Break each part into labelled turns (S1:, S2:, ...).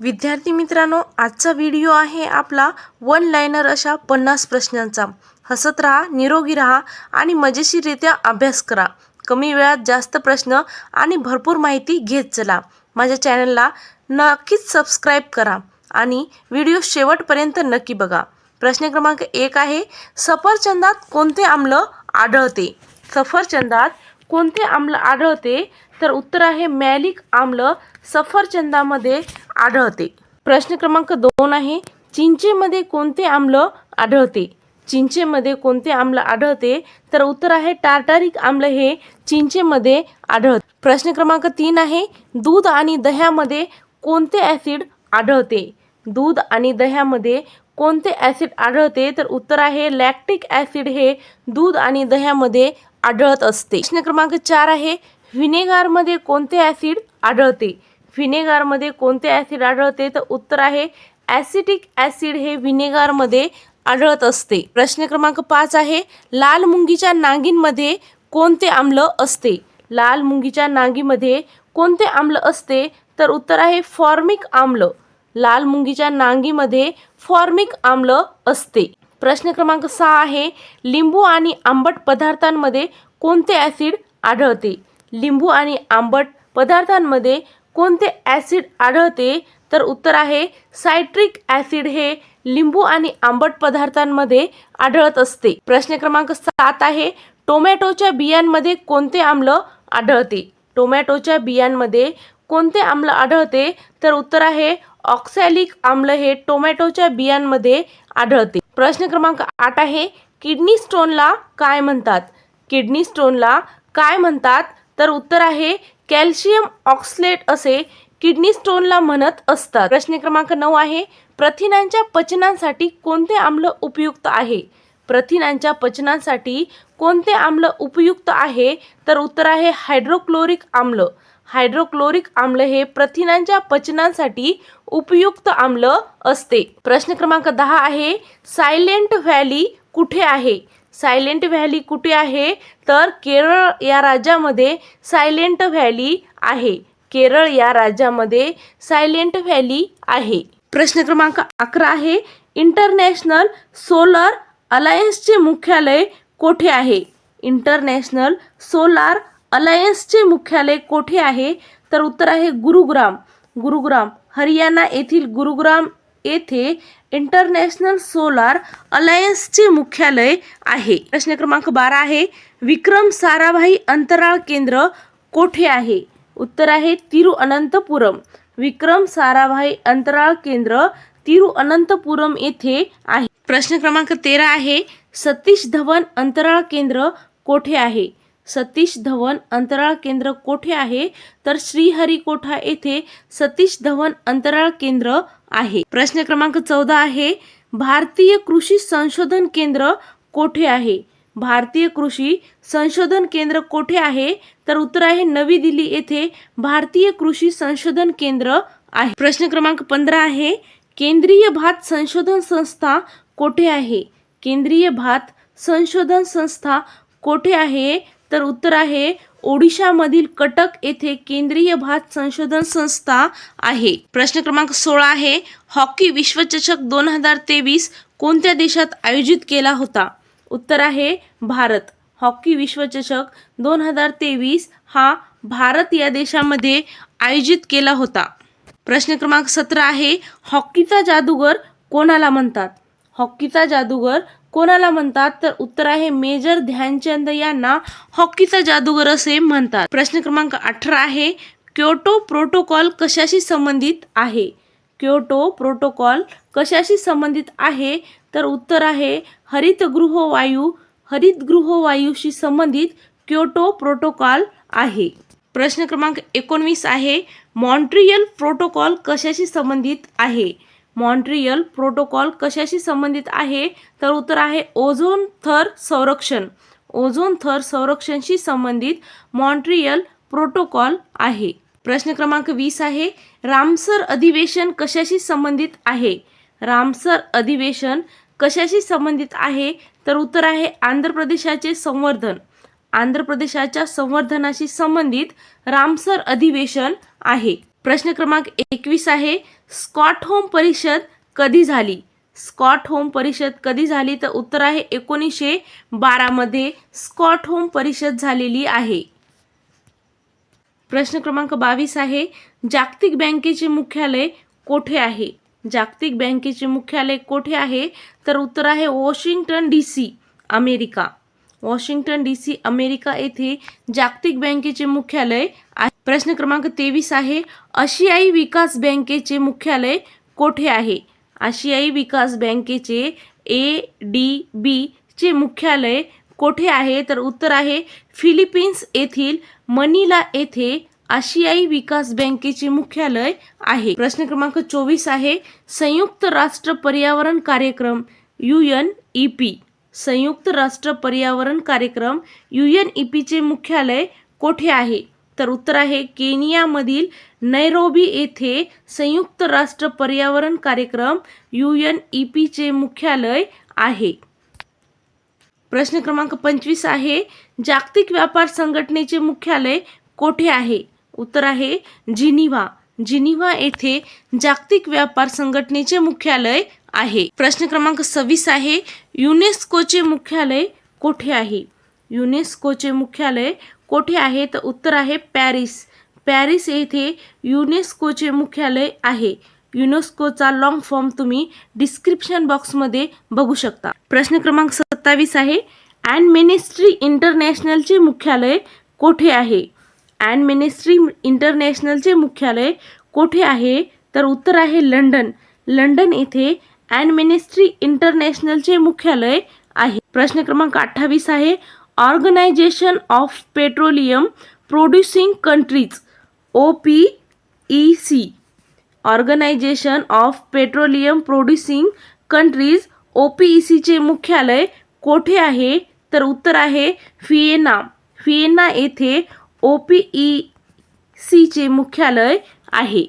S1: विद्यार्थी मित्रांनो आजचा व्हिडिओ आहे आपला वन लायनर अशा पन्नास प्रश्नांचा. हसत राहा निरोगी राहा आणि मजेशीररित्या अभ्यास करा. कमी वेळात जास्त प्रश्न आणि भरपूर माहिती घेत चला. माझ्या चॅनलला नक्कीच सबस्क्राईब करा आणि व्हिडिओ शेवटपर्यंत नक्की बघा. प्रश्न क्रमांक एक आहे सफरचंदात कोणते आम्ल आढळते? सफरचंदात कोणते आम्ल आढळते? तर उत्तर आहे मॅलिक आम्ल सफरचंदामध्ये आढळते. प्रश्न क्रमांक दोन आहे चिंचेमध्ये कोणते आम्ल आढळते? चिंचेमध्ये कोणते आम्ल आढळते? तर उत्तर आहे टार्टारिक आम्ल हे चिंचेमध्ये आढळते. प्रश्न क्रमांक तीन आहे दूध आणि दह्यामध्ये कोणते ॲसिड आढळते? दूध आणि दह्यामध्ये कोणते ॲसिड आढळते? तर उत्तर आहे लॅक्टिक ॲसिड हे दूध आणि दह्यामध्ये आढळत असते. प्रश्न क्रमांक चार आहे व्हिनेगारमध्ये कोणते ॲसिड आढळते? व्हिनेगारमध्ये कोणते ॲसिड आढळते? तर उत्तर आहे ॲसिटिक ॲसिड हे व्हिनेगारमध्ये आढळत असते. प्रश्न क्रमांक पाच आहे लाल मुंगीच्या नांगींमध्ये कोणते आम्ल असते? लाल मुंगीच्या नांगीमध्ये कोणते आम्ल असते? तर उत्तर आहे फॉर्मिक आम्ल. लाल मुंगीच्या नांगीमध्ये फॉर्मिक आम्ल असते. प्रश्न क्रमांक सहा आहे लिंबू आणि आंबट पदार्थांमध्ये कोणते ॲसिड आढळते? लिंबू आणि आंबट पदार्थांमध्ये कोणते ॲसिड आढळते? तर उत्तर आहे सायट्रिक ॲसिड हे लिंबू आणि आंबट पदार्थांमध्ये आढळत असते. प्रश्न क्रमांक सात आहे टोमॅटोच्या बियांमध्ये कोणते आम्ल आढळते? टोमॅटोच्या बियांमध्ये कोणते आम्ल आढळते? तर उत्तर आहे ऑक्सॅलिक आम्ल हे टोमॅटोच्या बियांमध्ये आढळते. प्रश्न क्रमांक आठ आहे किडनी स्टोनला काय म्हणतात? किडनी स्टोनला काय म्हणतात? तर उत्तर आहे कॅल्शियम ऑक्सलेट असे किडनी स्टोनला म्हणत असतात. प्रश्न क्रमांक नऊ आहे प्रथिनांच्या पचनांसाठी कोणते आम्ल उपयुक्त आहे? प्रथिनांच्या पचनांसाठी कोणते आम्ल उपयुक्त आहे? तर उत्तर आहे हायड्रोक्लोरिक आम्ल. हायड्रोक्लोरिक आम्ल हे प्रथिनांच्या पचनासाठी उपयुक्त आम्ल असते. प्रश्न क्रमांक दहा आहे सायलेंट व्हॅली कुठे आहे? सायलेंट व्हॅली कुठे आहे? तर केरळ या राज्यामध्ये सायलेंट व्हॅली आहे. केरळ या राज्यामध्ये सायलेंट व्हॅली आहे. प्रश्न क्रमांक अकरा आहे इंटरनॅशनल सोलर अलायन्सचे मुख्यालय कोठे आहे? इंटरनॅशनल सोलार अलायन्सचे मुख्यालय कोठे आहे? तर उत्तर आहे गुरुग्राम. गुरुग्राम हरियाणा येथील गुरुग्राम येथे इंटरनॅशनल सोलार अलायन्सचे मुख्यालय आहे. प्रश्न क्रमांक बारा आहे विक्रम साराभाई अंतराळ केंद्र कोठे आहे? उत्तर आहे तिरुअनंतपुरम. विक्रम साराभाई अंतराळ केंद्र तिरुअनंतपुरम येथे आहे. प्रश्न क्रमांक तेरा आहे सतीश धवन अंतराळ केंद्र कोठे आहे? सतीश धवन अंतराळ केंद्र कोठे आहे? तर श्रीहरिकोठा येथे सतीश धवन अंतराळ केंद्र आहे. प्रश्न क्रमांक चौदा आहे भारतीय कृषी संशोधन केंद्र कोठे आहे? भारतीय कृषी संशोधन केंद्र कोठे आहे? तर उत्तर आहे नवी दिल्ली येथे भारतीय कृषी संशोधन केंद्र आहे. प्रश्न क्रमांक पंधरा आहे केंद्रीय भात संशोधन संस्था कोठे आहे? केंद्रीय भात संशोधन संस्था कोठे आहे? तर उत्तर आहे ओडिशामधील कटक येथे केंद्रीय भात संशोधन संस्था आहे. प्रश्न क्रमांक सोळा आहे हॉकी विश्वचषक दोन हजार तेवीस कोणत्या देशात आयोजित केला होता? उत्तर आहे भारत. हॉकी विश्वचषक दोन हजार तेवीस हा भारत या देशामध्ये आयोजित केला होता. प्रश्न क्रमांक सतरा आहे हॉकीचा जादूगर कोणाला म्हणतात? हॉकीचा जादूगर कोणाला म्हणतात? तर उत्तर आहे मेजर ध्यानचंद यांना हॉकीचा जादूगर असे म्हणतात. प्रश्न क्रमांक अठरा आहे क्योटो प्रोटोकॉल कशाशी संबंधित आहे? क्योटो प्रोटोकॉल कशाशी संबंधित आहे? तर उत्तर आहे हरितगृह वायू हरितगृह वायूशी संबंधित क्योटो प्रोटोकॉल आहे. प्रश्न क्रमांक एकोणवीस आहे मॉन्ट्रियल प्रोटोकॉल कशाशी संबंधित आहे? मॉन्ट्रियल प्रोटोकॉल कशाशी संबंधित आहे? तर उत्तर आहे ओझोन थर संरक्षण. ओझोन थर संरक्षणशी संबंधित मॉन्ट्रियल प्रोटोकॉल आहे. प्रश्न क्रमांक वीस आहे रामसर अधिवेशन कशाशी संबंधित आहे? रामसर अधिवेशन कशाशी संबंधित आहे? तर उत्तर आहे आंध्र प्रदेशाचे संवर्धन. आंध्र प्रदेशाच्या संवर्धनाशी संबंधित रामसर अधिवेशन आहे. प्रश्न क्रमांक एकवीस आहे स्कॉट होम परिषद कधी झाली? स्कॉट होम परिषद कधी झाली? तर उत्तर आहे एकोणीसशे बारामध्ये स्कॉट होम परिषद झालेली आहे. प्रश्न क्रमांक बावीस आहे. जागतिक बँकेचे मुख्यालय कोठे आहे? जागतिक बँकेचे मुख्यालय कोठे आहे? तर उत्तर आहे Washington D C America. Washington D C America येथे जागतिक बँकेचे मुख्यालय आहे. प्रश्न क्रमांक तेवीस आहे आशियाई विकास बँकेचे मुख्यालय कोठे आहे? आशियाई विकास बँकेचे ए डी बी चे मुख्यालय कोठे आहे? तर उत्तर आहे फिलिपिन्स येथील मनीला येथे आशियाई विकास बँकेचे मुख्यालय आहे. प्रश्न क्रमांक चोवीस आहे संयुक्त राष्ट्र पर्यावरण कार्यक्रम यू एन ई पी. संयुक्त राष्ट्र पर्यावरण कार्यक्रम यू एन ई पीचे मुख्यालय कोठे आहे? तर उत्तर आहे केनियामधील नैरोबी येथे संयुक्त राष्ट्र पर्यावरण कार्यक्रम यू एन ई पीचे मुख्यालय आहे. प्रश्न क्रमांक पंचवीस आहे जागतिक व्यापार संघटनेचे मुख्यालय कोठे आहे? उत्तर आहे जिनिव्हा. जिनिव्हा येथे जागतिक व्यापार संघटनेचे मुख्यालय आहे. प्रश्न क्रमांक सव्वीस आहे युनेस्कोचे मुख्यालय कोठे आहे? युनेस्कोचे मुख्यालय कोठे आहे तर उत्तर आहे पॅरिस. पॅरिस येथे युनेस्कोचे मुख्यालय आहे. युनेस्कोचा लॉंग फॉर्म तुम्ही डिस्क्रिप्शन बॉक्समध्ये बघू शकता. प्रश्न क्रमांक सत्तावीस आहे. अँड मिनिस्ट्री इंटरनॅशनलचे मुख्यालय कोठे आहे? अँड मिनिस्ट्री इंटरनॅशनलचे मुख्यालय कोठे आहे? तर उत्तर आहे लंडन. लंडन येथे अँड मिनिस्ट्री इंटरनॅशनलचे मुख्यालय आहे. प्रश्न क्रमांक अठ्ठावीस आहे. Organisation of petroleum producing countries O P E C. Organisation of petroleum producing countries O P E सीचे मुख्यालय कोठे आहे? तर उत्तर आहे फिएना फिएना येथे ओ पी ई सीचे मुख्यालय आहे.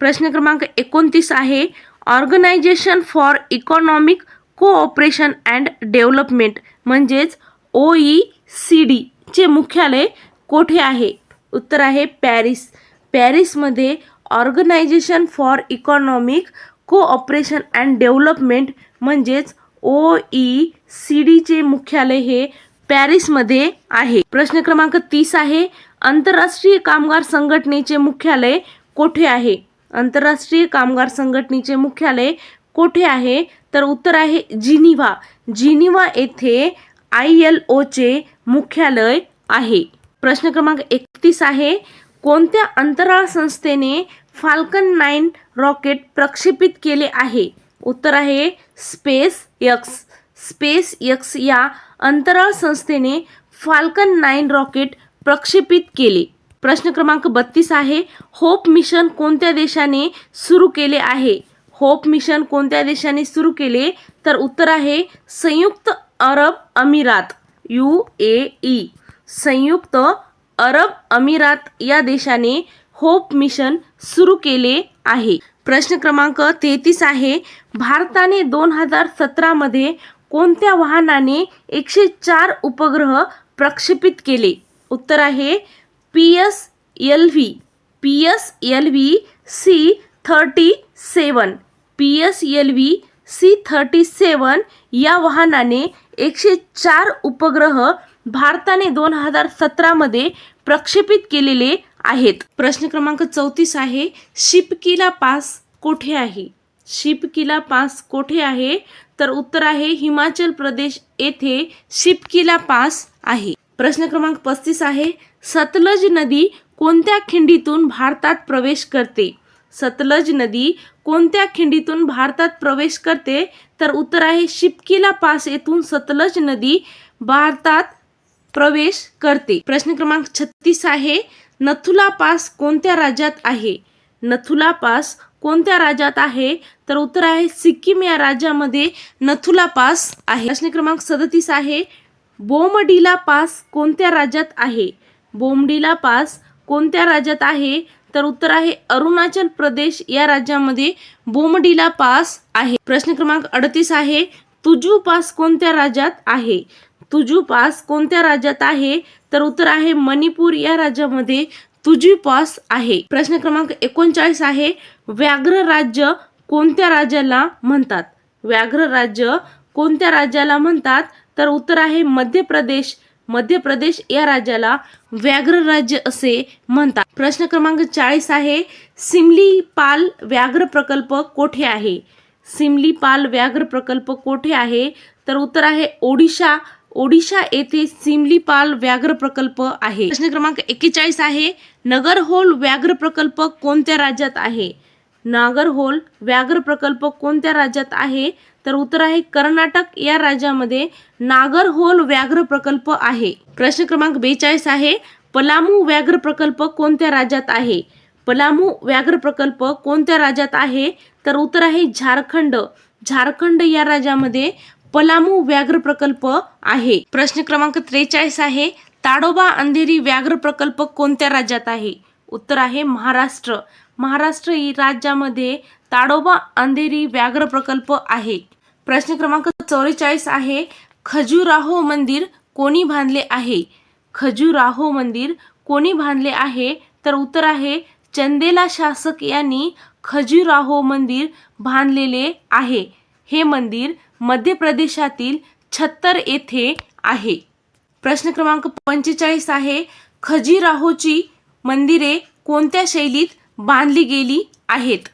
S1: प्रश्न क्रमांक एकोणतीस आहे. Organisation for economic cooperation and development म्हणजेच ओ ई सी डीचे मुख्यालय कोठे आहे? उत्तर आहे पॅरिस. पॅरिसमध्ये organisation for economic cooperation and development म्हणजेच ओ ई सी डीचे मुख्यालय हे पॅरिसमध्ये आहे. प्रश्न क्रमांक तीस आहे. आंतरराष्ट्रीय कामगार संघटनेचे मुख्यालय कोठे आहे? आंतरराष्ट्रीय कामगार संघटनेचे मुख्यालय कोठे आहे? तर उत्तर आहे जिनिव्हा. जिनिव्हा येथे आय एल ओचे मुख्यालय आहे. प्रश्न क्रमांक एकतीस आहे कोणत्या अंतराळ संस्थेने फाल्कन नाईन रॉकेट प्रक्षेपित केले आहे? उत्तर आहे स्पेस यक्स स्पेस यक्स या अंतराळ संस्थेने फाल्कन नाईन रॉकेट प्रक्षेपित केले. प्रश्न क्रमांक बत्तीस आहे होप मिशन कोणत्या देशाने सुरू केले आहे? होप मिशन कोणत्या देशाने सुरू केले? तर उत्तर आहे संयुक्त अरब अमिरात यू ए ई. संयुक्त अरब अमिरात या देशाने होप मिशन सुरू केले आहे. प्रश्न क्रमांक तेहतीस आहे भारताने दोन हजार सतरामध्ये कोणत्या वाहनाने एकशे चार उपग्रह प्रक्षेपित केले? उत्तर आहे P S L V. P S L V C thirty seven. P S L V C thirty seven या वाहनाने एकशे चार उपग्रह भारताने दोन हजार सतरामध्ये प्रक्षेपित केलेले आहेत. प्रश्न क्रमांक चौतीस आहे शिपकिला पास कोठे आहे? शिपकिला पास कोठे आहे? तर उत्तर आहे हिमाचल प्रदेश येथे शिपकिला पास आहे. प्रश्न क्रमांक पस्तीस आहे सतलज नदी कोणत्या खिंडीतून भारतात प्रवेश करते? सतलज नदी कोणत्या खिंडीतून भारतात प्रवेश करते? तर उत्तर आहे शिपकिला पास येथून सतलज नदी भारतात प्रवेश करते. प्रश्न क्रमांक छत्तीस आहे नथुला पास कोणत्या राज्यात आहे? नथुला पास कोणत्या राज्यात आहे? तर उत्तर आहे सिक्कीम या राज्यामध्ये नथुला पास आहे. प्रश्न क्रमांक सदतीस आहे बोमडिला पास कोणत्या राज्यात आहे? बोमडिला पास कोणत्या राज्यात आहे? तर उत्तर आहे अरुणाचल प्रदेश या राज्यामध्ये बोमडिला पास आहे. प्रश्न क्रमांक अडतीस आहे तुजू पास कोणत्या राज्यात आहे? तुजू पास कोणत्या राज्यात आहे? तर उत्तर आहे मणिपूर या राज्यामध्ये तुजीपास आहे. प्रश्न क्रमांक एकोणचाळीस आहे व्याघ्र राज्य कोणत्या राज्याला म्हणतात? व्याघ्र राज्य कोणत्या राज्याला म्हणतात? तर उत्तर आहे मध्य प्रदेश मध्य प्रदेश या राज्याला व्याघ्र राज्य असे म्हणतात. प्रश्न क्रमांक चाळीस आहे सिमलीपाल व्याघ्र प्रकल्प कोठे आहे? सिमलीपाल व्याघ्र प्रकल्प कोठे आहे? तर उत्तर आहे ओडिशा. ओडिशा येथे सिमलीपाल व्याघ्र प्रकल्प आहे. प्रश्न क्रमांक एक्केचाळीस आहे नगरहोल व्याघ्र प्रकल्प कोणत्या राज्यात आहे? नागरहोल व्याघ्र प्रकल्प कोणत्या राज्यात आहे? तर उत्तर आहे कर्नाटक. या राज्यामध्ये नागरहोल व्याघ्र प्रकल्प आहे. प्रश्न क्रमांक बेचाळीस आहे पलामू व्याघ्र प्रकल्प कोणत्या राज्यात आहे? पलामू व्याघ्र प्रकल्प कोणत्या राज्यात आहे? तर उत्तर आहे झारखंड. झारखंड या राज्यामध्ये पलामू व्याघ्र प्रकल्प आहे. प्रश्न क्रमांक त्रेचाळीस आहे ताडोबा अंधेरी व्याघ्र प्रकल्प कोणत्या राज्यात आहे? उत्तर आहे महाराष्ट्र. महाराष्ट्र राज्यामध्ये ताडोबा अंधेरी व्याघ्र प्रकल्प आहे. प्रश्न क्रमांक चौवेचाळीस आहे खजुराहो मंदिर कोणी बांधले आहे? खजुराहो मंदिर कोणी बांधले आहे? तर उत्तर आहे चंदेला शासक यांनी खजुराहो मंदिर बांधलेले आहे. हे मंदिर मध्य प्रदेशातील छत्तर येथे आहे. प्रश्न क्रमांक पंचेचाळीस आहे खजुराहोची मंदिरे कोणत्या शैलीत बांधली गेली आहेत.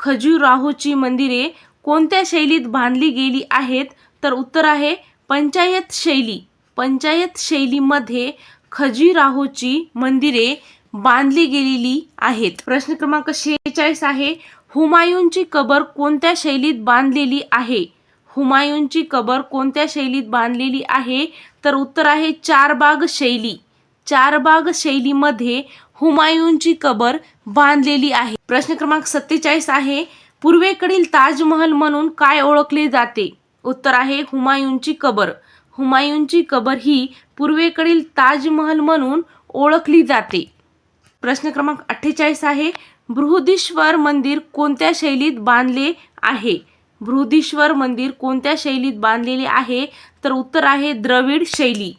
S1: खजुराहोची मंदिरे कोणत्या शैलीत बांधली गेली आहेत? तर उत्तर आहे पंचायत शैली. पंचायत शैलीमध्ये खजुराहोची मंदिरे बांधली गेलेली आहेत. प्रश्न क्रमांक शेहेचाळीस आहे हुमायूनची कबर कोणत्या शैलीत बांधलेली आहे? हुमायूनची कबर कोणत्या शैलीत बांधलेली आहे? तर उत्तर आहे चारबाग शैली. चारबाग शैलीमध्ये हुमायूनची कबर बांधलेली आहे. प्रश्न क्रमांक सत्तेचाळीस आहे पूर्वेकडील ताजमहल म्हणून काय ओळखले जाते? उत्तर आहे हुमायूनची कबर. हुमायूनची कबर ही पूर्वेकडील ताजमहल म्हणून ओळखली जाते. प्रश्न क्रमांक अठ्ठेचाळीस आहे बृहदीश्वर मंदिर कोणत्या शैलीत बांधले आहे? बृहदीश्वर मंदिर कोणत्या शैलीत बांधलेले आहे? तर उत्तर आहे द्रविड शैली.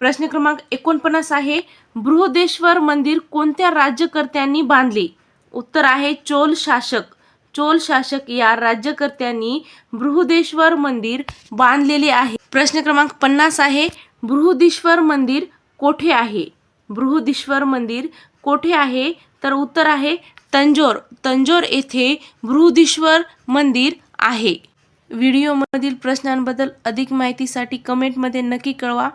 S1: प्रश्न क्रमांक एकोणपन्नास आहे बृहदेश्वर मंदिर कोणत्या राज्यकर्त्यांनी बांधले? उत्तर आहे चोल शासक. चोल शासक या राज्यकर्त्यांनी बृहदेश्वर मंदिर बांधलेले आहे. प्रश्न क्रमांक पन्नास आहे बृहदीश्वर मंदिर कोठे आहे? बृहदीश्वर मंदिर कोठे आहे? तर उत्तर आहे तंजोर. तंजोर येथे बृहदीश्वर मंदिर आहे. व्हिडिओमधील प्रश्नांबद्दल अधिक माहितीसाठी कमेंटमध्ये नक्की कळवा.